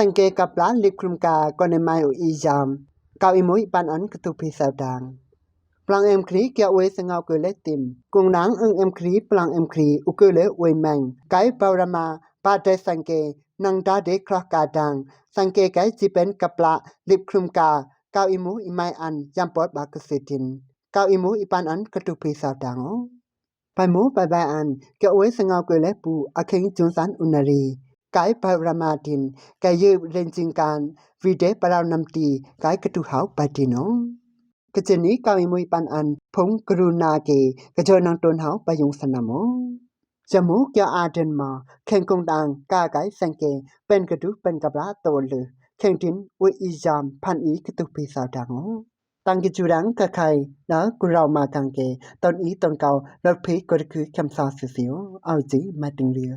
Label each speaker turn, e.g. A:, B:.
A: สังเกตกับร้านลิบคลุมกาก็ในไมโออีจามกาวอิมุยปันอันกตุพิสาวดังปลังเอ็มครีเกียวเวสงาเกเลติมกุงนางอึงเอ็มครีปลังเอ็มครีอุเกเลเวแมงไกปารามาปาเตสังเกนังดาเดคลากาดัง สังเกไกจิเป็นกับละลิบคลุมกากาวอิมุอิไมอันยัมปอดบากสิตินกาวอิมุอิปันอันกตุพิสาวดังไปมูไปไปอันเกอเวสงาเกเลปูอเคิงจุนสันอุนารีามาตินไกยืเรนจิงการวีเดปราวนัมตีไกกตุหาวปาติโนกะเจนี้กาวิมุยปันอันพงกรุณาเกกะจอนังตนหาวปยุงสนามโมจมูกยาอาเดนมาเข่งกงดังกาไกสังเกเป็นกระดูเป็นกับลาโตลือเข่งตินอุอีจามพันอีกตุปีสาวดังตังกิจูรังกะไคนะกุเรามากังเกตอนอีตอนเก่าลดพีกดคือคำสาสิสิวเอาจีมาติงเรือ